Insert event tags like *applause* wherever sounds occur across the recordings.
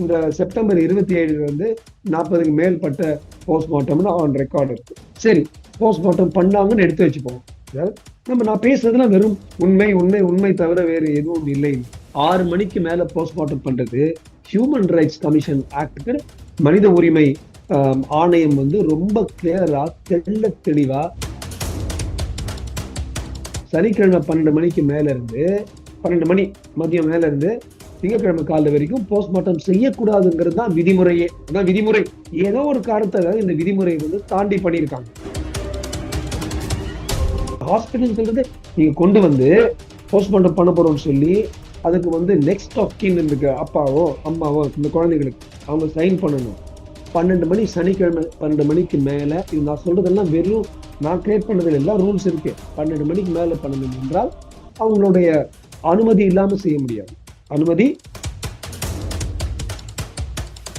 இந்த செப்டம்பர் இருபத்தி ஏழுல இருந்து நாற்பதுக்கு மேற்பட்ட போஸ்ட்மார்ட்டம்னு ஆன் ரெக்கார்டு இருக்கு. சரி போஸ்ட்மார்ட்டம் பண்ணாங்கன்னு எடுத்து வச்சுப்போம். அதாவது நம்ம நான் பேசுறதுலாம் வெறும் உண்மை உண்மை உண்மை தவிர வேறு எதுவும் இல்லை. ஆறு மணிக்கு மேல போஸ்ட்மார்ட்டம் பண்றது ஹியூமன் ரைட்ஸ் கமிஷன் ஆக்டுக்கு மனித உரிமை ஆணையம் வந்து ரொம்ப கிளியரா தெள்ள தெளிவா சனிக்கிழமை பன்னெண்டு மணிக்கு மேல இருந்து பன்னெண்டு மணி மதியம் மேல இருந்து திங்கட்கிழமை காலைல வரைக்கும் போஸ்ட்மார்ட்டம் செய்யக்கூடாதுங்கிறது தான் விதிமுறையே. அதான் விதிமுறை. ஏதோ ஒரு காரணத்தை இந்த விதிமுறையை வந்து தாண்டி பண்ணியிருக்காங்க. ஹாஸ்பிட்டல்ஸ்லேருந்து நீங்கள் கொண்டு வந்து போஸ்ட்மார்ட்டம் பண்ண போறோம்னு சொல்லி அதுக்கு வந்து நெக்ஸ்ட் ஆஃப் கின் இருக்கு அப்பாவோ அம்மாவோ இந்த குழந்தைகளுக்கு அவங்க சைன் பண்ணணும். பன்னெண்டு மணி சனிக்கிழமை பன்னெண்டு மணிக்கு மேலே இது நான் சொல்றதெல்லாம் வெறும் நான் கிரியேட் பண்ணதில் எல்லாம் ரூல்ஸ் இருக்கு. பன்னெண்டு மணிக்கு மேலே பண்ணணும் என்றால் அவங்களுடைய அனுமதி இல்லாமல் செய்ய முடியாது. அனுமதி.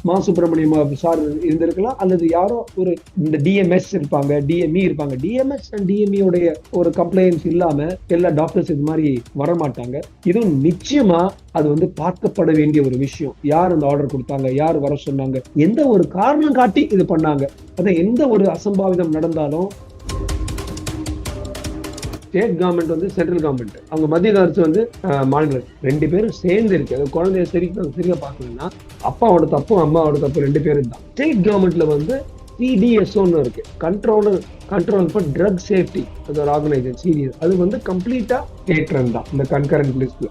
மா சுப்பிரமணியம் சார் இருந்திருக்கலாம் அல்லது யாரோ ஒரு இந்த டிஎம்எஸ் இருப்பாங்க டிஎம்இ இருப்பாங்க. டிஎம்எஸ் அண்ட் டிஎம்இடைய ஒரு கம்ப்ளைண்ட்ஸ் இல்லாம எல்லா டாக்டர்ஸ் இது மாதிரி வரமாட்டாங்க. இதுவும் நிச்சயமா அது வந்து பார்க்கப்பட வேண்டிய ஒரு விஷயம். யார் அந்த ஆர்டர் கொடுத்தாங்க யார் வர சொன்னாங்க எந்த ஒரு காரணம் காட்டி இது பண்ணாங்க. அதான் எந்த ஒரு அசம்பாவிதம் நடந்தாலும் ஸ்டேட் கவர்மெண்ட் வந்து சென்ட்ரல் கவர்மெண்ட் அவங்க மத்திய அரசு வந்து மாநில ரெண்டு பேரும் சேர்ந்து இருக்கு. அது குழந்தைய சரி சரியா பார்க்கணும்னா அப்பாவோட தப்பு அம்மாவோட தப்பு ரெண்டு பேரும் தான். ஸ்டேட் கவர்மெண்ட்ல வந்து சிடிஎஸ்ஓன்னு இருக்கு. Controller control for drug safety அது ஒரு ஆர்கனைசேஷன் சிடிஎஸ் அது வந்து கம்ப்ளீட்டா ஸ்டேட் ரன் தான் இந்த கன்கரண்ட் லிஸ்ட்ல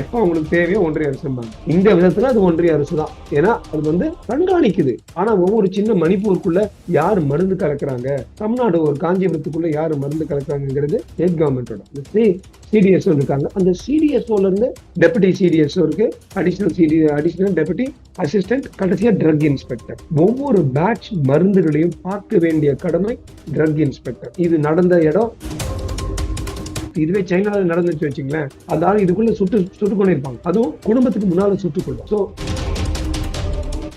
எப்ப அவங்களுக்கு தேவையோ ஒன்றிய அரசு இந்த விதத்துல அது ஒன்றிய அரசு தான். ஏன்னா அது வந்து கண்காணிக்குது. ஆனா ஒவ்வொரு சின்ன மணிப்பூருக்குள்ள யார் மருந்து கலக்குறாங்க? தமிழ்நாடு ஒரு காஞ்சிபுரத்துக்குள்ள யார் மருந்து கலக்குறாங்கிறது ஸ்டேட் கவர்மெண்டோட சிடிஎஸ்ஓ இருக்காங்க. அந்த சிடிஎஸ்ஓல இருந்து டெபுட்டி சிடிஎஸ்ஓ இருக்கு. Additional CD additional deputy assistant கடைசியா ட்ரக் இன்ஸ்பெக்டர் ஒவ்வொரு பேட்ச் மருந்துகளையும் பார்க்க வேண்டிய கடமை ட்ரக் இன்ஸ்பெக்டர் இது நடந்த இடம். இதுவே சைனால நடந்துச்சு வச்சுங்களேன் அதாவது இதுக்குள்ள சுட்டு சுட்டு கொண்டிருப்பாங்க. அதுவும் குடும்பத்துக்கு முன்னால சுட்டுக் கொள்வோம் ஸோ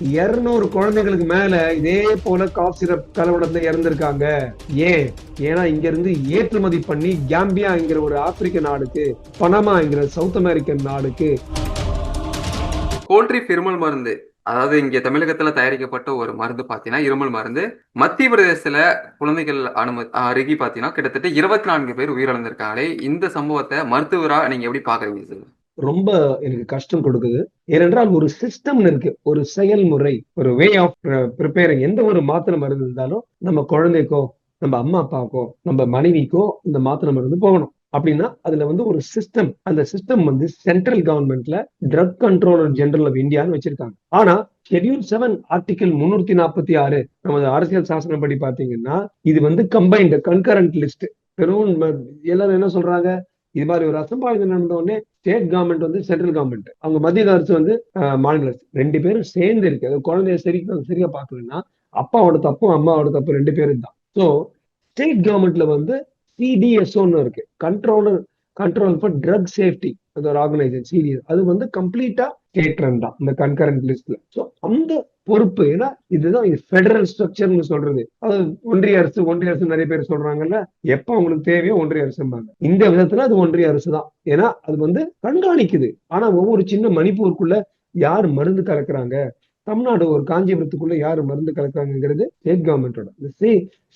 இருநூறு குழந்தைகளுக்கு மேல இதே போல காஃப் சிரப் கலவடத்துல இறந்திருக்காங்க. ஏன்? ஏன்னா இங்க இருந்து ஏற்றுமதி பண்ணி கேம்பியாங்கிற ஒரு ஆப்பிரிக்க நாடுக்கு பனமாங்கிற சவுத் அமெரிக்கன் நாடுக்கு. கோல்ட்ரி பெருமல் மருந்து. அதாவது இங்க தமிழகத்துல தயாரிக்கப்பட்ட ஒரு மருந்து பாத்தீங்கன்னா இருமல் மருந்து. மத்திய பிரதேசத்துல குழந்தைகள் அனுமதி அருகி பாத்தீங்கன்னா கிட்டத்தட்ட இருபத்தி நான்கு பேர் உயிரிழந்திருக்காங்களே. இந்த சம்பவத்தை மருத்துவரா நீங்க எப்படி பாக்குறீங்க சார்? ரொம்ப எனக்கு கஷ்டம் கொடுக்குது. ஏனென்றால் ஒரு சிஸ்டம் இருக்கு. ஒரு செயல்முறை ஒரு வே ஆஃப் ப்ரிப்பேரிங் எந்த ஒரு மாத்திரை மருந்து இருந்தாலும் நம்ம குழந்தைக்கோ நம்ம அம்மா அப்பாக்கோ நம்ம மனைவிக்கோ இந்த மாத்திரை மருந்து போகணும். அப்படின்னா அதுல வந்து ஒரு சிஸ்டம் அந்த சிஸ்டம் வந்து சென்ட்ரல் கவர்மெண்ட்ல ட்ரக் கண்ட்ரோலர் ஜெனரல் ஆஃப் இந்தியான்னு வச்சிருக்காங்க. ஆனா ஷெட்யூல் செவன் ஆர்டிகல் முன்னூத்தி நாற்பத்தி ஆறு நமது அரசியல் சாசனம் படி பாத்தீங்கன்னா இது வந்து கம்பைன்டு கன்கரண்ட் லிஸ்ட் வெறும் எல்லாரும் என்ன சொல்றாங்க? இது மாதிரி ஒரு அசம்பாவிதம் நடந்த உடனே ஸ்டேட் கவர்மெண்ட் வந்து சென்ட்ரல் கவர்மெண்ட் அவங்க மத்திய அரசு வந்து மாநில அரசு. ரெண்டு பேரும் சேர்ந்து இருக்கு. அது குழந்தைய சரி சரியா பார்க்கணும்னா அப்பாவோட தப்பும் அம்மாவோட தப்பு ரெண்டு பேரும் தான். ஸோ ஸ்டேட் கவர்மெண்ட்ல வந்து சிடிஎஸ்ஓன்னு இருக்கு. Controller control for drug safety அது ஒரு ஆர்கனைசேஷன் சிடிஎஸ் அது வந்து கம்ப்ளீட்டா ஸ்டேட் ரன் தான் இந்த கன்கரண்ட் லிஸ்ட்ல ஸோ அந்த பொறுப்பு ஏன்னா இதுதான் இது ஃபெடரல் ஸ்ட்ரக்சர்னு சொல்றது. அது ஒன்றிய அரசு ஒன்றிய அரசு நிறைய பேர் சொல்றாங்கல்ல எப்ப அவங்களுக்கு தேவையோ ஒன்றிய அரசும்பாங்க. இந்த விதத்துல அது ஒன்றிய அரசு தான். ஏன்னா அது வந்து கண்காணிக்குது. ஆனா ஒவ்வொரு சின்ன மணிப்பூருக்குள்ள யார் மருந்து கலக்குறாங்க? தமிழ்நாடு ஒரு காஞ்சிபுரத்துக்குள்ள யாரு மருந்து கலக்குறாங்கிறது ஸ்டேட் கவர்மெண்டோட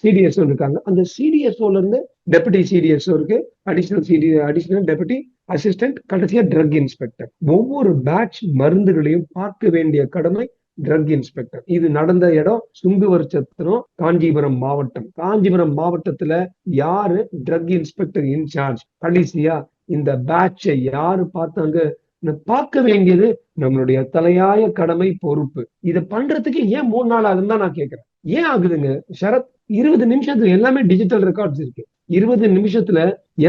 சிடிஎஸ்ஓ இருக்காங்க. அந்த சிடிஎஸ்ஓல இருந்து டெபுட்டி சிடிஎஸ்ஓ இருக்கு. Additional CD additional deputy assistant கடைசியா ட்ரக் இன்ஸ்பெக்டர். ஒவ்வொரு பேட்ச் மருந்துகளையும் பார்க்க வேண்டிய கடமை ட்ரக் இன்ஸ்பெக்டர். இது நடந்த இடம் சுங்குவர் சத்திரம் காஞ்சிபுரம் மாவட்டம். காஞ்சிபுரம் மாவட்டத்துல யாரு ட்ரக் இன்ஸ்பெக்டர் இன்சார்ஜ்? கடைசியா இந்த பேட்சை யாரு பார்த்தாங்க? பார்க்க வேண்டியது நம்மளுடைய தலையாய கடமை பொறுப்பு. இதை பண்றதுக்கு ஏன் மூணு நாள் ஆகுதுன்னு தான் நான் கேட்கிறேன். ஏன் ஆகுதுங்க? சரத் இருபது நிமிஷத்துல எல்லாமே டிஜிட்டல் ரெக்கார்ட்ஸ் இருக்கு. இருபது நிமிஷத்துல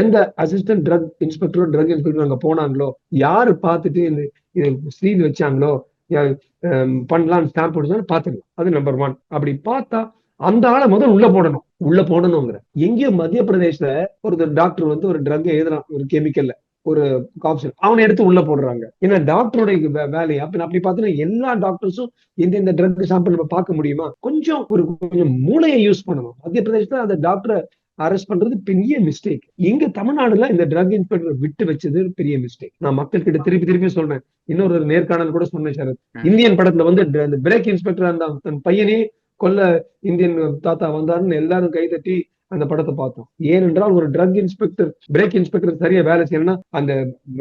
எந்த அசிஸ்டன்ட் ட்ரக் இன்ஸ்பெக்டரோ ட்ரக் இன்ஸ்பெக்டரோ அங்க போனாங்களோ யாரு பார்த்துட்டு இந்த இது சீல் வச்சாங்களோ பண்ணலாம் பண்ணலாம்னு ஸ்டாம்ப் போடுச்சாலும் பார்த்துக்கலாம். அது நம்பர் ஒன் அப்படி பார்த்தா அந்த ஆளை முதல் உள்ள போடணும். உள்ள போடணுங்கிற. எங்கேயோ மத்திய பிரதேசல ஒரு டாக்டர் வந்து ஒரு ட்ரக் எழுதுறான் ஒரு கெமிக்கல்ல ஒரு காப்சன் அவனை எடுத்து உள்ள போடுறாங்க. ஏன்னா டாக்டருடைய வே- வேலையை? அப்ப அப்படி பார்த்தீங்கன்னா எல்லா டாக்டர்ஸும் இந்த இந்த ட்ரக் சாம்பிள் நம்ம பார்க்க முடியுமா? கொஞ்சம் ஒரு கொஞ்சம் மூளையை யூஸ் பண்ணணும். மத்திய பிரதேசத்துல அந்த டாக்டரை அரெஸ்ட் பண்றது பெரிய மிஸ்டேக் இங்க தமிழ்நாடுல இந்த ட்ரக் இன்ஸ்பெக்டர் விட்டு வச்சது பெரிய மிஸ்டேக் நான் மக்கள் கிட்ட திருப்பி திருப்பி சொல்றேன். இன்னொரு நேர்காணல் கூட சொன்னேன் சரத் ம். இந்தியன் படத்துல வந்து அந்த பிரேக் இன்ஸ்பெக்டர் அந்த தன் பையனே கொல்ல இந்தியன் தாத்தா வந்தாருன்னு எல்லாரும் கை தட்டி அந்த படத்தை பார்த்தோம். ஏனென்றால் ஒரு ட்ரக் இன்ஸ்பெக்டர் பிரேக் இன்ஸ்பெக்டர் சரியா வேலை செய்யணும்னா அந்த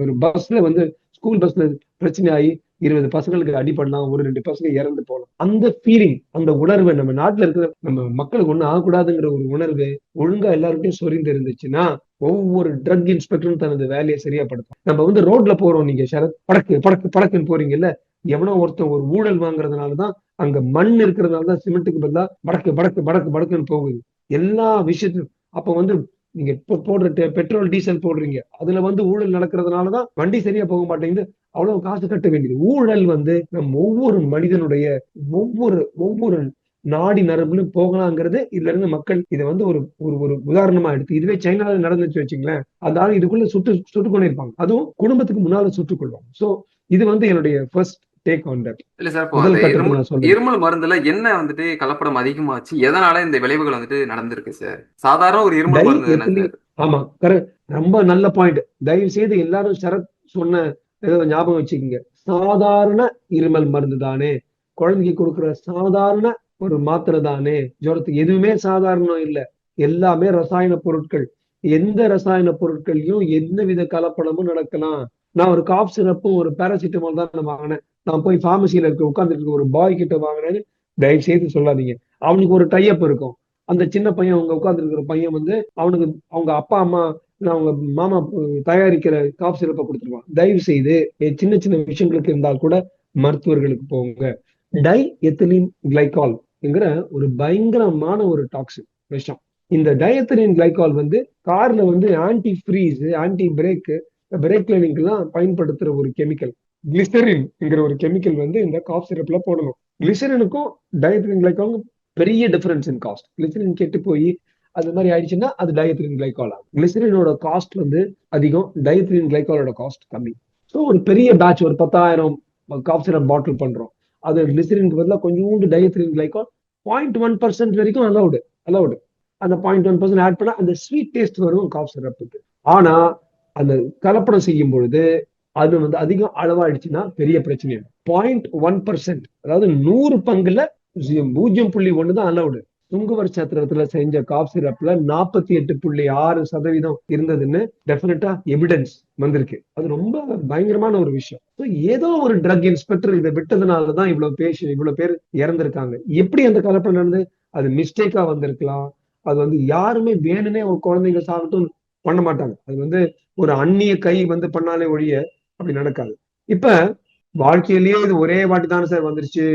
ஒரு பஸ்ல வந்து ஸ்கூல் பஸ்ல பிரச்சனை ஆகி இருபது பசங்களுக்கு அடிபடலாம் ஒரு ரெண்டு பசங்க இறந்து போகலாம். அந்த ஃபீலிங் அந்த உணர்வு நம்ம நாட்டுல இருக்கிற நம்ம மக்களுக்கு ஒண்ணும் ஆகக்கூடாதுங்கிற ஒரு உணர்வு ஒழுங்கா எல்லாருக்கும் சொரிந்து இருந்துச்சுன்னா ஒவ்வொரு ட்ரக் இன்ஸ்பெக்டரும் தனது வேலையை சரியா படுத்தும். நம்ம வந்து ரோட்ல போறோம் நீங்க சரத். படக்கு படக்கு படக்குன்னு போறீங்கல்ல எவனோ ஒருத்தன் ஒரு ஊழல் வாங்குறதுனாலதான் அங்க மண் இருக்கிறதுனால தான் சிமெண்ட்டுக்கு பதிலா படக்கு படக்கு படக்கு படக்குன்னு போகுது. எல்லா விஷயத்திலும். அப்ப வந்து நீங்க இப்போ போடுற பெட்ரோல் டீசல் போடுறீங்க. அதுல வந்து ஊழல் நடக்கிறதுனாலதான் வண்டி சரியா போக மாட்டேங்குது. அவ்வளவு காசு கட்ட வேண்டியது. ஊழல் வந்து நம் ஒவ்வொரு மனிதனுடைய ஒவ்வொரு ஒவ்வொரு நாடி நரம்புலும் போகலாங்கிறது இதுல இருந்து மக்கள் இதை வந்து ஒரு ஒரு ஒரு உதாரணமா எடுத்து இதுவே சைனால நடந்துச்சு வச்சுங்களேன் அதனால இதுக்குள்ள சுட்டு சுட்டுக்கொண்டே கொண்டிருப்பாங்க. அதுவும் குடும்பத்துக்கு முன்னால சுட்டுக் கொள்வாங்க. சோ இது வந்து என்னுடைய ஃபர்ஸ்ட் டேக் ஆன் தட் இல்ல சார் இப்போ இருமல் மருந்துல என்ன வந்துட்டு கலப்படம் அதிகமாச்சு? எதனால இந்த விளைவுகள் வந்துட்டு நடந்திருக்கு சார் சாதாரண ஒரு இருமல் மருந்து ஆமா கரெக்ட் ரொம்ப நல்ல பாயிண்ட் தயவு செய்து எல்லாரும் சரத் சொன்ன ஞாபகம் வச்சுக்கோங்க. சாதாரண இருமல் மருந்து தானே. குழந்தைக்கு கொடுக்குற சாதாரண ஒரு மாத்திரை தானே. ஜுரத்துக்கு எதுவுமே சாதாரணம் இல்ல. எல்லாமே ரசாயன பொருட்கள். எந்த ரசாயன பொருட்கள்லயும் எந்த வித கலப்படமும் நடக்கலாம். நான் ஒரு காஃப் சிரப்பும் ஒரு பேராசிட்டமால் தான் நான் வாங்கினேன். நான் போய் ஃபார்மசியில இருக்க உட்காந்துருக்க இருக்க ஒரு பாய் கிட்ட வாங்கினேன்னு தயவு செய்து சொல்லாதீங்க. அவனுக்கு ஒரு டைப் இருக்கும். அந்த சின்ன பையன் அவங்க உட்கார்ந்து இருக்கிற பையன் வந்து அவனுக்கு அவங்க அப்பா அம்மா நான் அவங்க மாமா தயாரிக்கிற காப் சிறப்பை கொடுத்துருவான். தயவு செய்து சின்ன சின்ன விஷயங்களுக்கு இருந்தால் கூட மருத்துவர்களுக்கு போங்க. டை எத்திலின் கிளைகால் என்கிற ஒரு பயங்கரமான ஒரு டாக்ஸின் விஷம். இந்த டயத்தலின் கிளைகால் வந்து கார்ல வந்து anti freeze anti brake brake கிளீனிங்லாம் பயன்படுத்துற ஒரு கெமிக்கல் கிளிசரின்ங்கிற ஒரு கெமிக்கல் வந்து இந்த காஃப் சிரப்ல போடணும். கிளிசரினுக்கும் டயத்ரின் கிளைகாலும் பெரிய டிஃபரன்ஸ் இன் காஸ்ட் கிளிசரின் கெட்டு போய் அது மாதிரி ஆயிடுச்சுன்னா அது டயத்ரின் கிளைகால் ஆகும். கிளிசரினோட காஸ்ட் வந்து அதிகம் டயத்ரின் கிளைகாலோட காஸ்ட் கம்மி. ஸோ ஒரு பெரிய பேட்ச் ஒரு பத்தாயிரம் காஃப் சிரப் பாட்டில் பண்றோம். அது கிளிசரினுக்கு பதிலாக கொஞ்சோண்டு diethylene glycol point one percent வரைக்கும் அலௌடு அலௌடு அந்த பாயிண்ட் ஒன் பர்சன்ட் ஆட் பண்ணா அந்த ஸ்வீட் டேஸ்ட் வரும் காஃப் சிரப்புக்கு ஆனா அந்த கலப்படம் செய்யும் பொழுது அது வந்து அதிகம் அளவாயிடுச்சுன்னா பெரிய பிரச்சனை. பாயிண்ட் ஒன் பர்சன்ட் அதாவது நூறு பங்குல பூஜ்ஜியம் புள்ளி ஒன்று தான் அலவுடு சுங்குவர் சத்திரத்துல செஞ்ச காப் சிரப்ல நாற்பத்தி எட்டு புள்ளி ஆறு சதவீதம் இருந்ததுன்னு டெஃபினட்டா எவிடன்ஸ் வந்திருக்கு. அது ரொம்ப பயங்கரமான ஒரு விஷயம். ஏதோ ஒரு ட்ரக் இன்ஸ்பெக்டர் இதை விட்டதுனாலதான் இவ்வளவு பேஷண்ட் இவ்வளவு பேர் இறந்திருக்காங்க. எப்படி அந்த கலப்படம் நடந்து அது மிஸ்டேக்கா வந்திருக்கலாம். அது வந்து யாருமே வேணும்னே ஒரு குழந்தைங்க சாப்பிட்டும் பண்ண மாட்டாங்க. அது வந்து ஒரு அந்நிய கை வந்து பண்ணாலே ஒழிய அப்படி நடக்காது. இப்ப வாழ்க்கையிலேயே இது ஒரே வாட்டி தானே சார் வந்துருச்சு.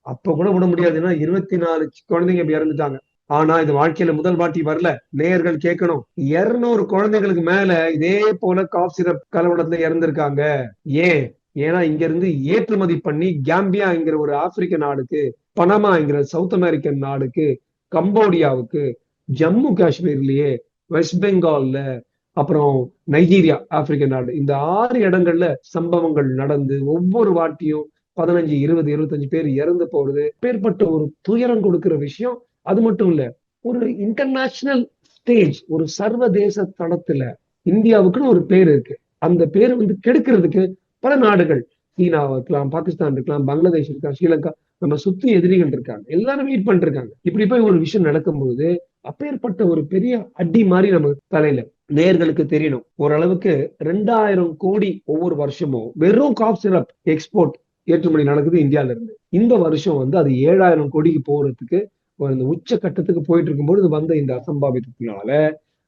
அப்ப கூட விட முடியாதுன்னா இருபத்தி நாலு குழந்தைங்க இப்ப இறந்துட்டாங்க. ஆனா இது வாழ்க்கையில முதல் வாட்டி வரல. நேயர்கள் கேட்கணும். இருநூறு குழந்தைங்களுக்கு மேல இதே போல காஃப் சிரப் கலவடத்துல இறந்திருக்காங்க. ஏன்? ஏன்னா இங்க இருந்து ஏற்றுமதி பண்ணி கேம்பியாங்கிற ஒரு ஆப்பிரிக்க நாடுக்கு பனமாங்கிற சவுத் அமெரிக்கன் நாடுக்கு கம்போடியாவுக்கு ஜம்மு காஷ்மீர்லயே வெஸ்ட் பெங்கால்ல அப்புறம் நைஜீரியா ஆப்பிரிக்க நாடு. இந்த ஆறு இடங்கள்ல சம்பவங்கள் நடந்து ஒவ்வொரு வாட்டியும் பதினஞ்சு இருபது இருபத்தஞ்சு பேர் இறந்து போறது பேர்பட்ட ஒரு துயரம் கொடுக்கிற விஷயம். அது மட்டும் இல்ல ஒரு இன்டர்நேஷனல் ஸ்டேஜ் ஒரு சர்வதேச தளத்துல இந்தியாவுக்குன்னு ஒரு பேர் இருக்கு. அந்த பேர் வந்து கெடுக்கிறதுக்கு பல நாடுகள் சீனாவா இருக்கலாம் பாகிஸ்தான் இருக்கலாம் பங்களாதேஷ் இருக்கலாம் ஸ்ரீலங்கா நம்ம சுத்தி எதிரிகள் இருக்காங்க. எல்லாரும் வெயிட் பண்ணிருக்காங்க இப்படி போய் ஒரு விஷயம் நடக்கும்போது அப்பேற்பட்ட ஒரு பெரிய அடி மாதிரி நம்ம தலையில நேர்களுக்கு தெரியணும். ஓரளவுக்கு ரெண்டாயிரம் கோடி ஒவ்வொரு வருஷமும் வெறும் காப் சிரப் எக்ஸ்போர்ட் ஏற்றுமதி நடக்குது இந்தியால இருந்து இந்த வருஷம் வந்து அது ஏழாயிரம் கோடிக்கு போறதுக்கு இந்த உச்ச கட்டத்துக்கு போயிட்டு இருக்கும்போது வந்த இந்த அசம்பாவிதத்தினால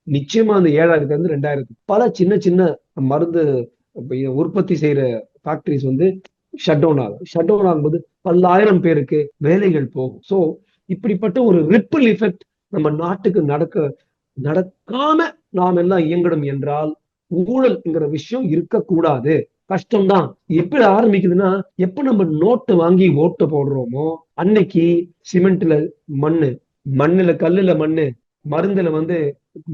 நிச்சயமா அந்த ஏழாயிரத்துல இருந்து ரெண்டாயிரத்து பல சின்ன சின்ன மருந்து உற்பத்தி செய்யற ஃபேக்டரிஸ் வந்து ஷட் டவுன் ஆகும் ஷட் டவுன் ஆகும்போது பல்லாயிரம் பேருக்கு வேலைகள் போகும். சோ இப்படிப்பட்ட ஒரு ரிப்பிள் எஃபெக்ட் நம்ம நாட்டுக்கு நடக்க நடக்காம நாம் எல்லாம் இயங்கணும் என்றால் ஊழல்ங்கிற விஷயம் இருக்கக்கூடாது. கஷ்டம்தான். எப்படி ஆரம்பிக்குதுன்னா எப்ப நம்ம நோட்டு வாங்கி ஓட்டு போடுறோமோ அன்னைக்கு சிமெண்ட்ல மண்ணு மண்ணுல கல்லுல மண்ணு மருந்துல வந்து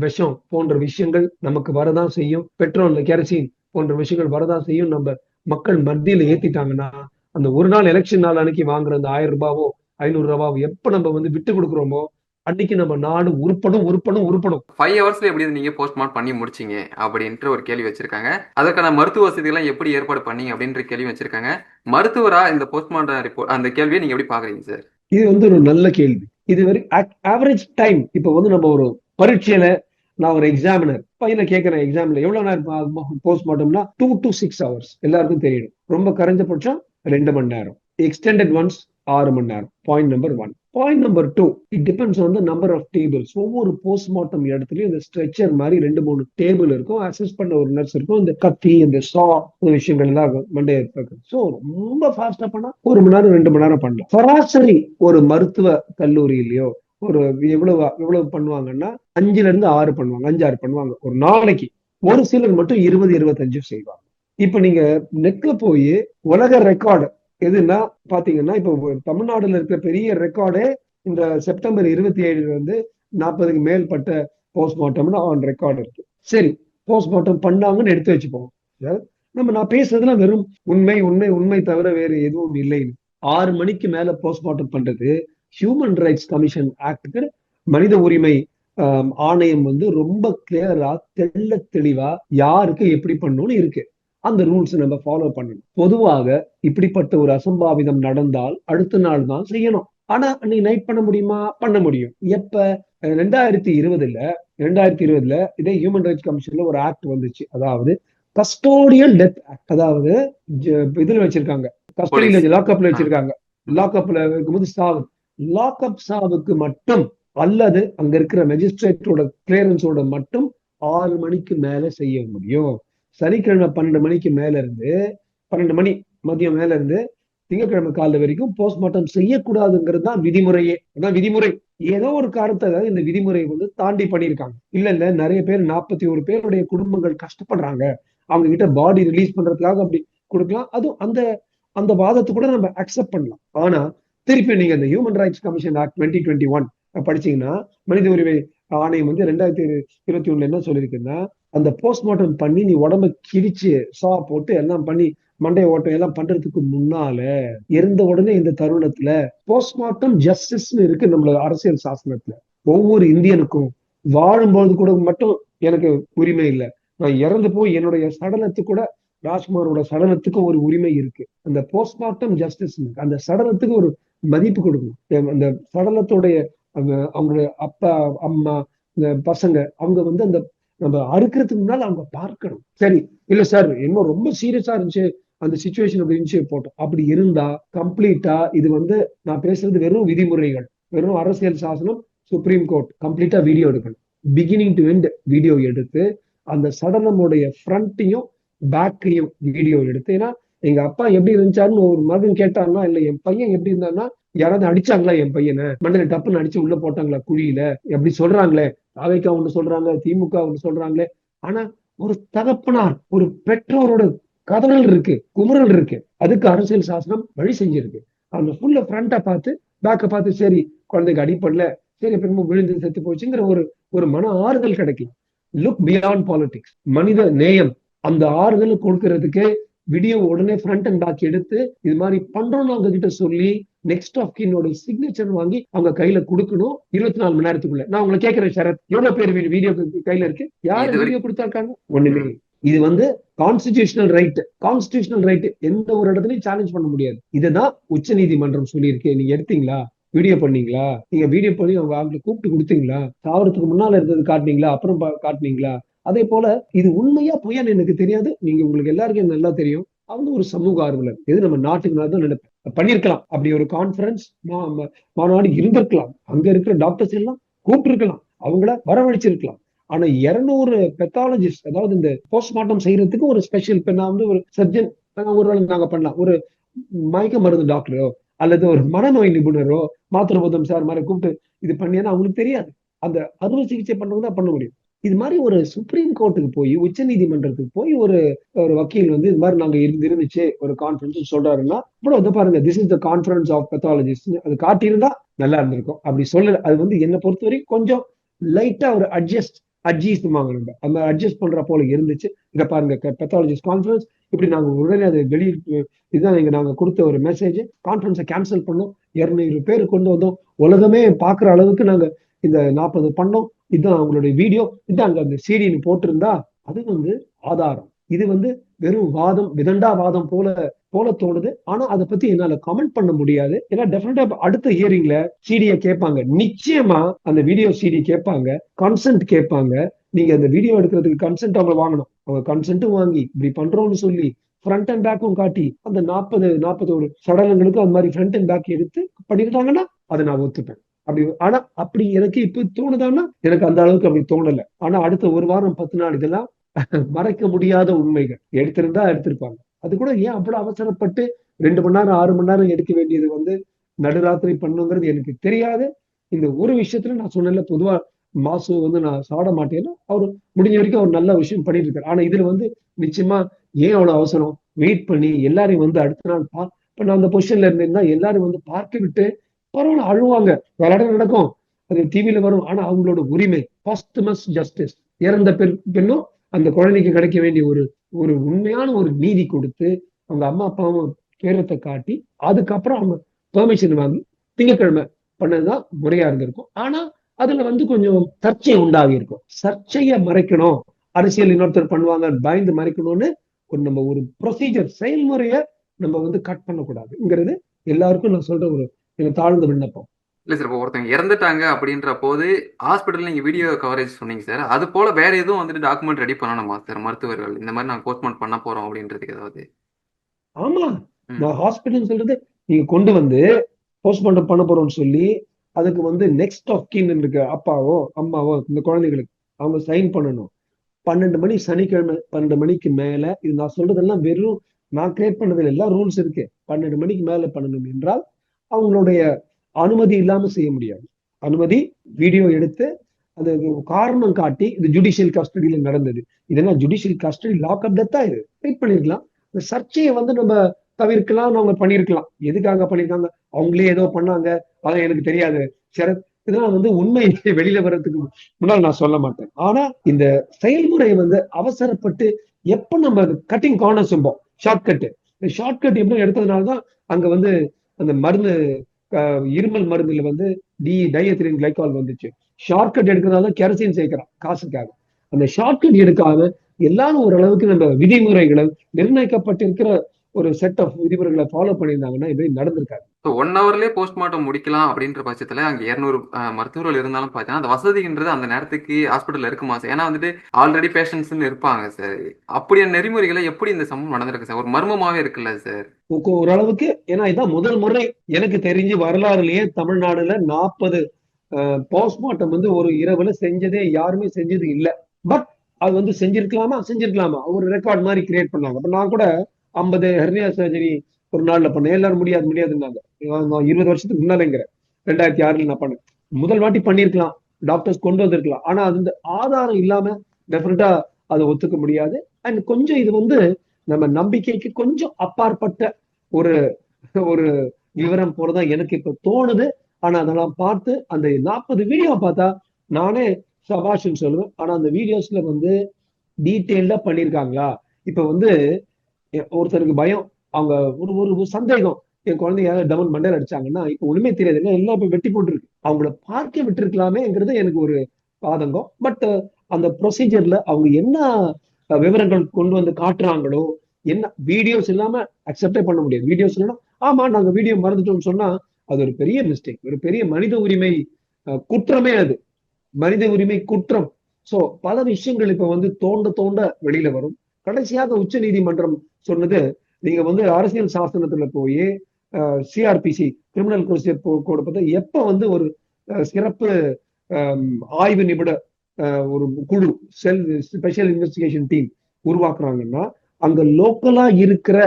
விஷம் போன்ற விஷயங்கள் நமக்கு வரதான் செய்யும். பெட்ரோல்ல கெரசின் போன்ற விஷயங்கள் வரதான் செய்யும். நம்ம மக்கள் மத்தியில ஏத்திட்டாங்கன்னா அந்த ஒரு நாள் எலெக்ஷன் நாள் அன்னைக்கு வாங்குற அந்த ஆயிரம் ரூபாவோ ஐநூறு ரூபாவோ எப்ப நம்ம வந்து விட்டு கொடுக்குறோமோ அன்னைக்கு நம்ம நாடு உருப்படும் உருப்படும் உருப்படும். ஃபைவ் ஹவர்ஸ்ல எப்படி நீங்க போஸ்ட்மார்ட்டம் பண்ணி முடிச்சீங்க அப்படின்ற ஒரு கேள்வி வச்சிருக்காங்க. அதற்கான மருத்துவ வசதிகள்லாம் எப்படி ஏற்பாடு பண்ணீங்க அப்படின்ற கேள்வி வச்சிருக்காங்க. மருத்துவரா இந்த போஸ்ட்மார்ட்டம் ரிப்போர்ட் அந்த கேள்வியை நீங்க எப்படி பாக்குறீங்க சார் இது வந்து ஒரு நல்ல கேள்வி. இது வரை ஆவரேஜ் டைம் இப்போ வந்து நம்ம ஒரு பரீட்சையில நான் ஒரு எக்ஸாமினர் பையனை கேட்கிறேன் எக்ஸாம்ல எவ்வளவு நேரம் போஸ்ட்மார்ட்டம்னா டூ டு சிக்ஸ் ஹவர்ஸ் எல்லாருக்கும் தெரியும். ரொம்ப குறைஞ்சபட்சம் ரெண்டு மணி நேரம். எக்ஸ்டெண்டட் ஒன்ஸ் ஆறு மணி நேரம். Point number one point number two it depends on the number of tables ஒவ்வொரு போஸ்ட்மார்ட்டம் இடத்துலயும் இந்த ஸ்ட்ரெச்சர் மாதிரி ரெண்டு மூணு டேபிள் இருக்கும். அசஸ் பண்ண ஒரு நர்ஸ் இருக்கும். இந்த கத்தி இந்த சா இந்த விஷயங்கள் எல்லாம் மண்டே இருப்பாங்க ஸோ ரொம்ப ஃபாஸ்டா பண்ணா ஒரு மணி நேரம் ரெண்டு மணி நேரம் பண்ணலாம். சராசரி ஒரு மருத்துவ கல்லூரியிலயோ ஒரு எவ்வளவு எவ்வளவு பண்ணுவாங்கன்னா அஞ்சுல இருந்து ஆறு பண்ணுவாங்க அஞ்சு ஆறு பண்ணுவாங்க. ஒரு நாளைக்கு ஒரு சிலர் மட்டும் இருபது இருபத்தஞ்சு செய்வாங்க. இப்ப நீங்க நெட்ல போய் உலக ரெக்கார்டு எதுன்னா பாத்தீங்கன்னா இப்போ தமிழ்நாடுல இருக்கிற பெரிய ரெக்கார்டே இந்த செப்டம்பர் இருபத்தி ஏழுல இருந்து நாற்பதுக்கு மேற்பட்ட போஸ்ட்மார்ட்டம்னு ஆன் ரெக்கார்டு இருக்கு. சரி போஸ்ட்மார்ட்டம் பண்ணாங்கன்னு எடுத்து வச்சுப்போம். நம்ம நான் பேசுறதுலாம் வெறும் உண்மை உண்மை உண்மை தவிர வேறு எதுவும் இல்லைன்னு. ஆறு மணிக்கு மேல போஸ்ட்மார்ட்டம் பண்றது ஹியூமன் ரைட்ஸ் கமிஷன் ஆக்டுக்கு மனித உரிமை ஆணையம் வந்து ரொம்ப கிளியரா தெள்ள தெளிவா யாருக்கு எப்படி பண்ணணும்னு இருக்கு. அந்த ரூல்ஸ் நம்ம ஃபாலோ பண்ணணும். பொதுவாக இப்படிப்பட்ட ஒரு அசம்பாவிதம் நடந்தால் அடுத்த நாள் தான் செய்யணும். ஆனா நீ நைட் பண்ண முடியுமா? பண்ண முடியும். எப்ப? ரெண்டாயிரத்தி இருபதுல ரெண்டாயிரத்தி இருபதுல இதே ஹியூமன் ரைட்ஸ் கமிஷன்ல ஒரு ஆக்ட் வந்துச்சு. அதாவது கஸ்டோடியல் டெத் ஆக்ட் அதாவது இதுல வச்சிருக்காங்க. கஸ்டடியில லாக்அப்ல வச்சிருக்காங்க. லாக்அப்ல இருக்கும்போது சாவு. லாக்அப் சாவுக்கு மட்டும் அல்லது அங்க இருக்கிற மெஜிஸ்ட்ரேட்டோட கிளியரன்ஸோட மட்டும் ஆறு மணிக்கு மேல செய்ய முடியும். சனிக்கிழமை பன்னெண்டு மணிக்கு மேல இருந்து பன்னெண்டு மணி மதியம் மேல இருந்து திங்கட்கிழமை காலைல வரைக்கும் போஸ்ட்மார்ட்டம் செய்யக்கூடாதுங்கிறது தான் விதிமுறையே. அதான் விதிமுறை. ஏதோ ஒரு காரணத்தை அதாவது இந்த விதிமுறை வந்து தாண்டி பண்ணியிருக்காங்க. இல்ல இல்ல நிறைய பேர் நாற்பத்தி ஒரு பேருடைய குடும்பங்கள் கஷ்டப்படுறாங்க. அவங்க கிட்ட பாடி ரிலீஸ் பண்றதுக்காக அப்படி கொடுக்கலாம். அதுவும் அந்த அந்த வாதத்தை கூட நம்ம அக்செப்ட் பண்ணலாம். ஆனா திருப்பி நீங்க இந்த human rights commission act twenty twenty one படிச்சீங்கன்னா மனித உரிமை ஆணையம் வந்து ரெண்டாயிரத்தி இருபத்தி ஒண்ணுல என்ன சொல்லியிருக்குன்னா அந்த போஸ்ட்மார்ட்டம் பண்ணி நீ உடம்ப கிழிச்சு சா போட்டு எல்லாம் பண்ணி மண்டை ஓட்டம் எல்லாம் பண்றதுக்கு முன்னால இருந்த உடனே இந்த தருணத்துல போஸ்ட்மார்ட்டம் ஜஸ்டிஸ்னு இருக்கு நம்மளோட அரசியல் சாசனத்துல. ஒவ்வொரு இந்தியனுக்கும் வாழும்போது கூட மட்டும் எனக்கு உரிமை இல்லை. நான் இறந்து போய் என்னுடைய சடலத்து கூட ராஜ்குமாரோட சடலத்துக்கு ஒரு உரிமை இருக்கு. அந்த போஸ்ட்மார்ட்டம் ஜஸ்டிஸ் அந்த சடலத்துக்கு ஒரு மதிப்பு கொடுக்கணும். அந்த சடலத்துடைய அவங்களுடைய அப்பா அம்மா இந்த பசங்க அவங்க வந்து அந்த நம்ம அறுக்கிறதுக்கு முன்னால் அவங்க பார்க்கணும். சரி இல்ல சார் என்ன ரொம்ப சீரியஸா இருந்துச்சு அந்த சுச்சுவேஷன் அப்படி இருந்துச்சு போட்டோம். அப்படி இருந்தா கம்ப்ளீட்டா இது வந்து நான் பேசுறது வெறும் விதிமுறைகள் வெறும் அரசியல் சாசனம் சுப்ரீம் கோர்ட் கம்ப்ளீட்டா வீடியோ எடுக்கணும். பிகினிங் டு எண்ட் வீடியோ எடுத்து அந்த சடலமுடைய ஃப்ரண்ட்டையும் பேக்கையும் வீடியோ எடுத்து. ஏன்னா எங்க அப்பா எப்படி இருந்துச்சாருன்னு ஒரு மகன் கேட்டாருன்னா இல்ல என் பையன் எப்படி இருந்தான்னா யாராவது அடிச்சாங்களா என் பையனை? மண்டல டப்புன்னு அடிச்சு உள்ள போட்டாங்களா குழியில? எப்படி சொல்றாங்களே? அவைக்கா ஒண்ணு சொல்றாங்க திமுக ஒண்ணு சொல்றாங்களே. ஆனா ஒரு தகப்பனார் ஒரு பெற்றோரோட கதறல் இருக்கு குமுறல் இருக்கு. அதுக்கு அரசியல் சாசனம் வழி செஞ்சிருக்கு. அந்த ஃபுல்ல ஃப்ரண்டா பார்த்து பேக்கை பார்த்து சரி குழந்தைக்கு அடிப்படல சரி பெருமை விழுந்து செத்து போச்சுங்கிற ஒரு ஒரு மன ஆறுதல் கிடைக்கும் லுக் பியாண்ட் பாலிடிக்ஸ் மனித நேயம். அந்த ஆறுதல் கொடுக்கறதுக்கு வீடியோ உடனே ஃப்ரண்ட் அண்ட் பேக் எடுத்து இது மாதிரி பண்றோம்னு அவங்க கிட்ட சொல்லி நெக்ஸ்ட் ஆஃப் கின்னோட சிக்னேச்சர் வாங்கி அவங்க கையில கொடுக்கணும். இருபத்தி நாலு மணி நேரத்துக்குள்ள. நான் உங்களை கேட்கிறேன் சரத். எவ்வளவு பேர் வீடியோ கையில இருக்கு? யாரு வீடியோ கொடுத்தாருக்காங்க? ஒண்ணுமே இது வந்து கான்ஸ்டிடியூஷனல் ரைட் கான்ஸ்டிடியூஷனல் ரைட் எந்த ஒரு இடத்துலயும் சேலஞ்ச் பண்ண முடியாது. இதுதான் உச்ச நீதிமன்றம் சொல்லியிருக்கு. நீங்க எடுத்தீங்களா? வீடியோ பண்ணீங்களா? நீங்க வீடியோ பண்ணி அவங்க அவங்களை கூப்பிட்டு கொடுத்தீங்களா? சாவறதுக்கு முன்னால இருந்தது காட்டினீங்களா? அப்புறம் காட்டினீங்களா? அதே போல இது உண்மையா பொய்யான்னு எனக்கு தெரியாது. நீங்க உங்களுக்கு எல்லாருக்கும் நல்லா தெரியும். அவங்க ஒரு சமூக ஆர்வலர். எது நம்ம நாட்டுக்கு நான் தான் நினைப்பேன் பண்ணிருக்கலாம் அப்படி ஒரு கான்பரன்ஸ் மாநாடு இருந்திருக்கலாம். அங்க இருக்கிற டாக்டர்ஸ் எல்லாம் கூப்பிட்டு இருக்கலாம் அவங்கள வரவழைச்சிருக்கலாம். ஆனா இருநூறு பெத்தாலஜிஸ்ட் அதாவது இந்த போஸ்ட்மார்ட்டம் செய்யறதுக்கு ஒரு ஸ்பெஷல் பெண்ணா வந்து ஒரு சர்ஜன் ஒரு வேளை நாங்க பண்ணலாம். ஒரு மயக்க மருந்து டாக்டரோ அல்லது ஒரு மனநோய் நிபுணரோ மாத்திரபோதம் சார் மாதிரி கூப்பிட்டு இது பண்ணியன்னா அவங்களுக்கு தெரியாது. அந்த அறுவை சிகிச்சை பண்ணவங்க தான் பண்ண முடியும். இது மாதிரி ஒரு சுப்ரீம் கோர்ட்டுக்கு போய் உச்ச நீதிமன்றத்துக்கு போய் ஒரு ஒரு வக்கீல் வந்து இது மாதிரி நாங்க இருந்து இருந்துச்சு ஒரு கான்ஃபரன்ஸ் சொல்றாருன்னா அப்புறம் வந்து பாருங்க this is the conference of pathologist அது காட்டியிருந்தா நல்லா இருந்திருக்கும். அப்படி சொல்லல. அது வந்து என்னை பொறுத்த வரைக்கும் கொஞ்சம் லைட்டா ஒரு அட்ஜஸ்ட் அட்ஜஸ்ட்மாங்க நம்ம அந்த அட்ஜஸ்ட் பண்ற போல இருந்துச்சு. இங்க பாருங்க பெத்தாலஜிஸ்ட் கான்ஃபரன்ஸ் இப்படி நாங்க உடனே அதை வெளியே இதுதான் இங்க நாங்க கொடுத்த ஒரு மெசேஜ் கான்ஃபரன்ஸை கேன்சல் பண்ணோம். இருநூறு பேர் கொண்டு வந்தோம். உலகமே பாக்குற அளவுக்கு நாங்க இந்த நாற்பது பண்ணோம். இதுதான் அவங்களுடைய வீடியோ இதுதான் அங்க அந்த சீடின்னு போட்டிருந்தா அது வந்து ஆதாரம். இது வந்து வெறும் வாதம் விதண்டா வாதம் போல போல தோணுது. ஆனா அதை பத்தி என்னால கமெண்ட் பண்ண முடியாது. ஏன்னா டெஃபினட்டா அடுத்த ஹியரிங்ல சிடிய கேட்பாங்க. நிச்சயமா அந்த வீடியோ சிடி கேட்பாங்க. கன்சென்ட் கேட்பாங்க. நீங்க அந்த வீடியோ எடுக்கிறதுக்கு கன்சென்ட் அவங்க வாங்கணும். அவங்க கன்சென்ட்டும் வாங்கி இப்படி பண்றோம்னு சொல்லி ஃப்ரண்ட் அண்ட் பேக்கும் காட்டி அந்த நாற்பது நாற்பத்தோரு சடலங்களுக்கு அந்த மாதிரி ஃப்ரண்ட் அண்ட் பேக் எடுத்து பண்ணிருந்தாங்கன்னா அதை நான் ஒத்துப்பேன். அப்படி ஆனா அப்படி எனக்கு இப்ப தோணுதான்னா எனக்கு அந்த அளவுக்கு அப்படி தோணல. ஆனா அடுத்த ஒரு வாரம் பத்து நாள் இதெல்லாம் *laughs* மறைக்க முடியாத உண்மைகள். எடுத்திருந்தா எடுத்திருப்பாங்க. அது கூட ஏன் அவ்வளவு அவசரப்பட்டு ரெண்டு மணி நேரம் ஆறு மணி நேரம் எடுக்க வேண்டியது வந்து நடுராத்திரி பண்ணுங்கிறது எனக்கு தெரியாது. இந்த ஒரு விஷயத்துல நான் சொன்னேன்ல பொதுவா மாசு வந்து நான் சாட மாட்டேன்னா அவர் முடிஞ்ச வரைக்கும் அவர் நல்ல விஷயம் பண்ணிட்டு இருக்காரு ஆனா இதுல வந்து நிச்சயமா ஏன் அவ்வளவு அவசரம்? வெயிட் பண்ணி எல்லாரையும் வந்து அடுத்த நாள் பா இப்ப நான் அந்த பொசிஷன்ல இருந்தேன்னா எல்லாரும் வந்து பார்க்க விட்டு பரவாயில்ல அழுவாங்க. விளையாட நடக்கும். அது டிவியில வரும். ஆனா அவங்களோட உரிமை பாஸ்டமஸ் ஜஸ்டிஸ் இறந்த பெண் பெண்ணும் அந்த குழந்தைக்கு கிடைக்க வேண்டிய ஒரு ஒரு உண்மையான ஒரு நீதி கொடுத்து அவங்க அம்மா அப்பாவும் பேரத்தை காட்டி அதுக்கப்புறம் அவங்க பெர்மிஷன் வாங்கி திங்கக்கிழமை பண்ணதுதான் முறையா இருந்திருக்கும். ஆனா அதுல வந்து கொஞ்சம் சர்ச்சை உண்டாகி இருக்கும் சர்ச்சையை மறைக்கணும். அரசியல் இன்னொருத்தர் பண்ணுவாங்க பயந்து மறைக்கணும்னு ஒரு நம்ம ஒரு ப்ரொசீஜர் செயல்முறைய நம்ம வந்து கட் பண்ணக்கூடாதுங்கிறது எல்லாருக்கும் நான் சொல்ற ஒரு எனக்கு தாழ்ந்த விண்ணப்பம். இல்ல சார் இப்போ ஒருத்தங்க இறந்துட்டாங்க அப்படின்ற போது ஹாஸ்பிட்டல் நீங்க வீடியோ கவரேஜ் சொன்னீங்க சார் அது போல வேற எதுவும் வந்துட்டு டாக்குமெண்ட் ரெடி பண்ணணுமா சார் மருத்துவர்கள்? இந்த மாதிரி நாங்க போஸ்ட்மார்ட் பண்ண போறோம் அப்படின்றதுக்கு ஏதாவது? ஆமா. நான் ஹாஸ்பிட்டல் சொல்றது நீங்க கொண்டு வந்து போஸ்ட்மார்ட்டம் பண்ண போறோம்னு சொல்லி அதுக்கு வந்து நெக்ஸ்ட் ஆஃப் கீன் இருக்கு அப்பாவோ அம்மாவோ இந்த குழந்தைகளுக்கு அவங்க சைன் பண்ணணும். பன்னெண்டு மணி சனிக்கிழமை பன்னெண்டு மணிக்கு மேல இது நான் சொல்றதெல்லாம் வெறும் நான் கிரியேட் பண்ணதில் எல்லாம் ரூல்ஸ் இருக்கு. பன்னெண்டு மணிக்கு மேல பண்ணணும் என்றால் அவங்களுடைய அனுமதி இல்லாம செய்ய முடியாது. அனுமதி வீடியோ எடுத்து அது காரணம் காட்டி இது ஜுடிஷியல் கஸ்டடியில நடந்தது. இதெல்லாம் ஜுடிஷியல் கஸ்டடி லாக்அப் டெத்தா இது? வெயிட் பண்ணிருக்கலாம். இந்த சர்ச்சையை வந்து நம்ம தவிர்க்கலாம் அவங்க பண்ணிருக்கலாம். எதுக்காக பண்ணிருக்காங்க? அவங்களே ஏதோ பண்ணாங்க. அதான் எனக்கு தெரியாது. சரத் இதெல்லாம் வந்து உண்மை *laughs* வெளியில வர்றதுக்கு முன்னால் நான் சொல்ல மாட்டேன். ஆனா இந்த செயல்முறை வந்து அவசரப்பட்டு எப்ப நம்ம கட்டிங் கார்னர் சொல்வோம் ஷார்ட்கட் இந்த ஷார்ட்கட் எப்படி எடுத்ததுனால தான் அங்க வந்து அந்த மருந்து இருமல் மருந்துல வந்து டி டைஎத்திலின் கிளைகால் வந்துச்சு. ஷார்ட்கட் எடுக்கிறதால கெரசின் சேர்க்கிறான் காசுக்காக. அந்த ஷார்ட்கட் எடுக்காம எல்லாரும் ஓரளவுக்கு நம்ம விதிமுறைகளும் நிர்ணயிக்கப்பட்டிருக்கிற ஒரு செட் ஆஃப் விதிமுறைகளை ஃபாலோ பண்ணியிருந்தாங்கன்னா இது நடந்திருக்காது. ஸோ ஒன் ஹவர்லேயே போஸ்ட்மார்ட்டம் முடிக்கலாம் அப்படின்ற பட்சத்தில் அங்கே இரநூறு மருத்துவர்கள் இருந்தாலும் பார்த்தீங்கன்னா அந்த வசதின்றது அந்த நேரத்துக்கு ஹாஸ்பிட்டலில் இருக்குமா சார்? ஏன்னா வந்துட்டு ஆல்ரெடி பேஷண்ட்ஸ்னு இருப்பாங்க சார். அப்படியான நெறிமுறைகளை எப்படி இந்த சம்பவம் நடந்திருக்கு சார்? ஒரு மர்மமாவே இருக்குல்ல சார்? ஓரளவுக்கு ஏன்னா இதான் முதல் முறை எனக்கு தெரிஞ்சு வரலாறுலயே தமிழ்நாடுல நாற்பது போஸ்ட்மார்ட்டம் வந்து ஒரு இரவுல செஞ்சதே யாருமே செஞ்சது இல்ல. பட் அது வந்து செஞ்சிருக்கலாமா? செஞ்சிருக்கலாமா? ஒரு ரெக்கார்ட் மாதிரி கிரியேட் பண்ணாங்க. அப்ப நான் கூட ஐம்பது ஹெர்னியா சர்ஜரி ஒரு நாள்ல பண்ணேன். எல்லாரும் முடியாது முடியாதுன்னாங்க. நான் இருபது வருஷத்துக்கு முன்னாலேங்கிறேன். ரெண்டாயிரத்தி ஆறுல நான் பண்ணேன். முதல் வாட்டி பண்ணியிருக்கலாம். டாக்டர்ஸ் கொண்டு வந்திருக்கலாம். ஆனா அது இந்த ஆதாரம் இல்லாம டெஃபினட்டா அதை ஒத்துக்க முடியாது. அண்ட் கொஞ்சம் இது வந்து நம்ம நம்பிக்கைக்கு கொஞ்சம் அப்பாற்பட்ட ஒரு ஒரு விவரம் போலதான் எனக்கு இப்ப தோணுது. ஆனா அதெல்லாம் பார்த்து அந்த நாற்பது வீடியோ பார்த்தா நானே சபாஷ்ன்னு சொல்லுவேன். ஆனா அந்த வீடியோஸ்ல வந்து டீட்டெயில்டா பண்ணியிருக்காங்களா? இப்ப வந்து ஒருத்தருக்கு பயம் அவங்க ஒரு ஒரு சந்தேகம். என் குழந்தைய யாராவது டவுன் மண்டல் அடிச்சாங்கன்னா இப்ப ஒண்ணுமே தெரியாது ஏன்னா எல்லாம் இப்ப வெட்டி போட்டுருக்கு. அவங்கள பார்க்க விட்டுருக்கலாமேங்கிறது எனக்கு ஒரு பாதங்கம் பட் அந்த ப்ரொசீஜர்ல அவங்க என்ன விவரங்கள் கொண்டு வந்து காட்டுறாங்களோ என்ன வீடியோஸ் இல்லாம அக்செப்டே பண்ண முடியாது. வீடியோஸ் இல்லைன்னா ஆமா நாங்க வீடியோ மறந்துட்டோம்னு சொன்னா அது ஒரு பெரிய மிஸ்டேக் ஒரு பெரிய மனித உரிமை அஹ், குற்றமே அது. மனித உரிமை குற்றம். சோ பல விஷயங்கள் இப்ப வந்து தோண்ட தோண்ட வெளியில வரும். கடைசியாக உச்ச நீதிமன்றம் சொன்னது நீங்க வந்து அரசியல் சாசனத்துல போய் சிஆர்பிசி கிரிமினல் ப்ரொசீஜர் கோடு பார்த்தா எப்ப வந்து ஒரு சிறப்பு ஆய்வு நிபுண ஒரு குழு செல் ஸ்பெஷல் இன்வெஸ்டிகேஷன் டீம் உருவாக்குறாங்கன்னா அங்க லோக்கலா இருக்கிற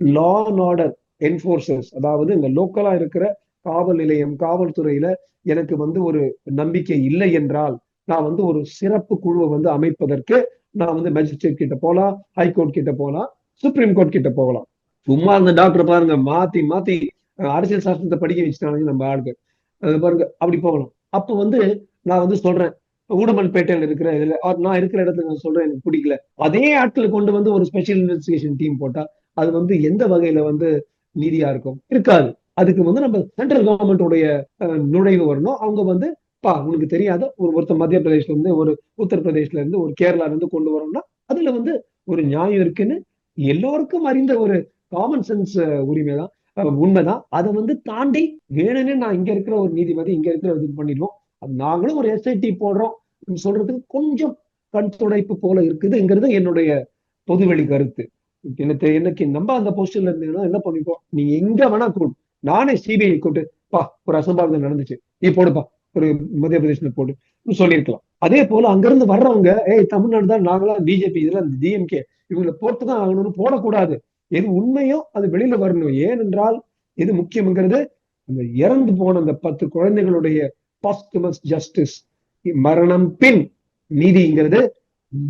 லா அண்ட் ஆர்டர் என்போர்சர்ஸ் அதாவது இங்க லோக்கலா இருக்கிற காவல் நிலையம் காவல்துறையில எனக்கு வந்து ஒரு நம்பிக்கை இல்லை என்றால் நான் வந்து ஒரு சிறப்பு குழுவை வந்து அமைப்பதற்கு நான் வந்து மேஜிஸ்ட்ரேட் கிட்ட போகலாம் ஹைகோர்ட் கிட்ட போகலாம் சுப்ரீம் கோர்ட் கிட்ட போகலாம். சும்மா அந்த டாக்டர் பாருங்க மாத்தி மாத்தி அரசியல் சாஸ்திரத்தை படிக்க வச்சுட்டாங்க நம்ம ஆளுக்கு அது பாருங்க அப்படி போகலாம். அப்ப வந்து நான் வந்து சொல்றேன் ஊடமன்பேட்டையில் இருக்கிற இதுல நான் இருக்கிற இடத்துல நான் சொல்றேன் எனக்கு பிடிக்கல. அதே ஆட்களை கொண்டு வந்து ஒரு ஸ்பெஷல் இன்வெஸ்டிகேஷன் டீம் போட்டா அது வந்து எந்த வகையில வந்து நீதியா இருக்கும்? இருக்காது. அதுக்கு வந்து நம்ம சென்ட்ரல் கவர்மெண்டோடைய நுழைவு வரணும். அவங்க வந்து பா உனக்கு தெரியாத ஒரு ஒருத்தர் மத்திய பிரதேஷ்ல இருந்து ஒரு உத்தரப்பிரதேஷ்ல இருந்து ஒரு கேரளால இருந்து கொண்டு வரோம்னா அதுல வந்து ஒரு நியாயம் இருக்குன்னு எல்லோருக்கும் அறிந்த ஒரு காமன் சென்ஸ் உரிமை தான் உண்மைதான். அதை வந்து தாண்டி வேணும்னு நான் இங்க இருக்கிற ஒரு நீதிபதி இங்க இருக்கிற இது பண்ணிடுவோம். நாங்களும் ஒரு எஸ்ஐடி போடுறோம். அப்படின்னு சொல்றதுக்கு கொஞ்சம் கண் துடைப்பு போல இருக்குதுங்கிறது என்னுடைய பொதுவெளி கருத்து. எனக்கு எனக்கு நம்ம அந்த போஸ்டர்ல இருந்தீங்கன்னா என்ன பண்ணிப்போம்? நீ எங்க வேணா கூட்டு. நானே சிபிஐ கூட்டு. பா ஒரு அசம்பாவிதம் நடந்துச்சு. நீ போடுப்பா. ஒரு மத்திய பிரதேசத்துல போட்டு. சொல்லியிருக்கலாம். அதே போல அங்கிருந்து வர்றவங்க ஏய் தமிழ்நாடு தான் நாங்களாம் பிஜேபி இதெல்லாம் டிஎம்கே இவங்களை போட்டுதான் ஆகணும்னு போடக்கூடாது. எது உண்மையோ அது வெளியில வரணும். ஏனென்றால் எது முக்கியம்ங்கிறது அந்த இறந்து போன அந்த பத்து குழந்தைகளுடைய பாஸ்டமஸ் ஜஸ்டிஸ் மரணம் பின் நீதிங்கிறது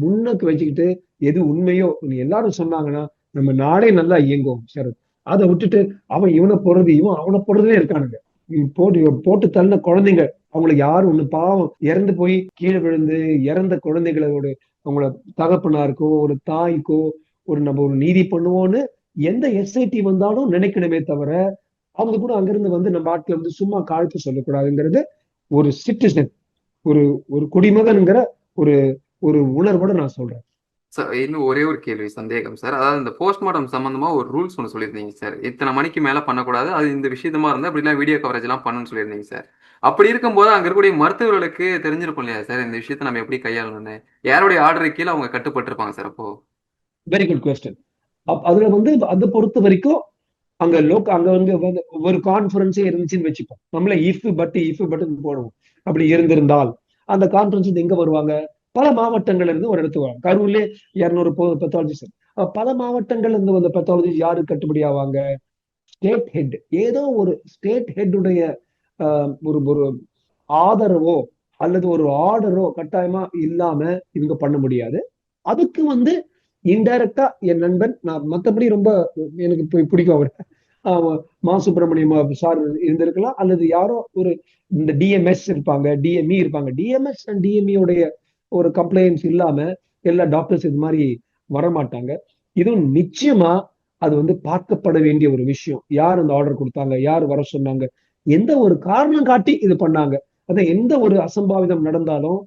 முன்னுக்கு வச்சுக்கிட்டு எது உண்மையோ எல்லாரும் சொன்னாங்கன்னா நம்ம நாடே நல்லா இயங்கும் சரத். அதை விட்டுட்டு அவன் இவனை போடுறது இவன் அவனை போடுறதே இருக்கானுங்க. போட்டு போட்டு தள்ளின குழந்தைங்க அவங்கள யாரும் ஒண்ணு பாவம் இறந்து போய் கீழே விழுந்து இறந்த குழந்தைகளோட அவங்கள தகப்பனாருக்கோ ஒரு தாய்க்கோ ஒரு நம்ம ஒரு நீதி பண்ணுவோம்னு எந்த எஸ்ஐடி வந்தாலும் நினைக்கணுமே தவிர அவங்க கூட அங்கிருந்து வந்து நம்ம ஆட்கள் வந்து சும்மா காழ்த்து சொல்லக்கூடாதுங்கிறது ஒரு சிட்டிசன் ஒரு ஒரு குடிமகன்ங்கிற ஒரு ஒரு உணர்வோட நான் சொல்றேன். சார் இன்னும் ஒரே ஒரு கேள்வி சந்தேகம் சார் அதாவது இந்த போஸ்ட்மார்ட்டம் சம்பந்தமா ஒரு ரூல்ஸ் ஒன்று சொல்லியிருந்தீங்க சார் இத்தனை மணிக்கு மேல பண்ணக்கூடாது. அது இந்த விஷயமா இருந்தா இப்படிலாம் வீடியோ கவரேஜ் எல்லாம் பண்ணணும்னு சொல்லியிருந்தீங்க சார் அப்படி இருக்கும்போது அங்க இருக்கக்கூடிய மருத்துவர்களுக்கு தெரிஞ்சிருக்கும் இல்லையா சார் இந்த விஷயத்த நம்ம எப்படி கையாளணும்னு? யாருடைய ஆர்டர் கீழே அவங்க கட்டுப்பட்டிருப்பாங்க சார் அப்போ? வெரி குட் கொஸ்டின் அதுல வந்து அதை பொறுத்த வரைக்கும் அங்க லோக் அங்க வந்து ஒரு கான்ஃபரன்ஸே இருந்துச்சுன்னு வச்சுப்போம் நம்மள இஃப் பட்டு இஃப் பட்டன் போடுவோம். அப்படி இருந்திருந்தால் அந்த கான்ஃபரன்ஸ் எங்க வருவாங்க? பல மாவட்டங்கள்ல இருந்து ஒரு இடத்துக்கு வரும் கரூர்ல இருநூறு பெத்தாலஜிஸ்ட் பல மாவட்டங்கள்ல இருந்து வந்த பெத்தாலஜி யாரு கட்டுப்படி ஆவாங்க? ஸ்டேட் ஹெட் ஏதோ ஒரு ஸ்டேட் ஹெட்டுடைய ஒரு ஒரு ஆதரவோ அல்லது ஒரு ஆர்டரோ கட்டாயமா இல்லாம இவங்க பண்ண முடியாது. அதுக்கு வந்து இன்டைரக்டா என் நண்பன் நான் மத்தபடி ரொம்ப எனக்கு பிடிக்கும் அவர். மா சுப்பிரமணியம் சார் இருந்திருக்கலாம் அல்லது யாரோ ஒரு இந்த டிஎம்எஸ் இருப்பாங்க டிஎம்இ இருப்பாங்க. டிஎம்எஸ் அண்ட் டிஎம்இ உடைய ஒரு கம்ப்ளைண்ட்ஸ் இல்லாம எல்லா டாக்டர்ஸ் இது மாதிரி வரமாட்டாங்க. இதுவும் நிச்சயமா அது வந்து பார்க்கப்பட வேண்டிய ஒரு விஷயம். யார் அந்த ஆர்டர் கொடுத்தாங்க? யார் வர சொன்னாங்க? எந்த ஒரு காரணம் காட்டி இது பண்ணாங்க? அதான் எந்த ஒரு அசம்பாவிதம் நடந்தாலும்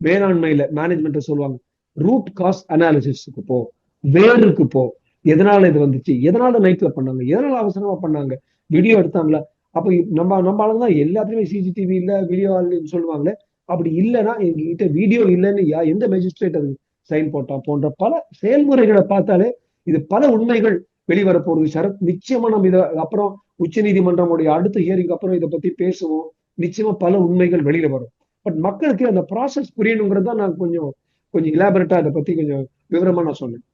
வேளாண்மையில மேனேஜ்மெண்ட் சொல்லுவாங்க ரூட் காஸ் அனாலிசிஸ்க்கு போ. வேருக்கு போ. எதனால இது வந்துச்சு? எதனால நைட்ல பண்ணாங்க? எதனால அவசரமா பண்ணாங்க? வீடியோ எடுத்தாங்களா? அப்ப நம்ம நம்ம ஆளுங்க தான் எல்லாத்துலயுமே சிசிடிவி இல்ல வீடியோ சொல்லுவாங்களே அப்படி இல்லைன்னா எங்ககிட்ட வீடியோ இல்லைன்னு யா எந்த மேஜிஸ்ட்ரேட் அது சைன் போட்டா? போன்ற பல செயல்முறைகளை பார்த்தாலே இது பல உண்மைகள் வெளிவர சரத் நிச்சயமா நம்ம இதை அப்புறம் உச்ச நீதிமன்றமுடைய அடுத்த ஹியரிங் அப்புறம் இதை பத்தி பேசுவோம். நிச்சயமா பல உண்மைகள் வெளியில வரும். பட் மக்களுக்கு அந்த ப்ராசஸ் புரியணுங்கிறது தான் நான் கொஞ்சம் கொஞ்சம் இலாபரேட்டா அதை பத்தி கொஞ்சம் விவரமா நான் சொன்னேன்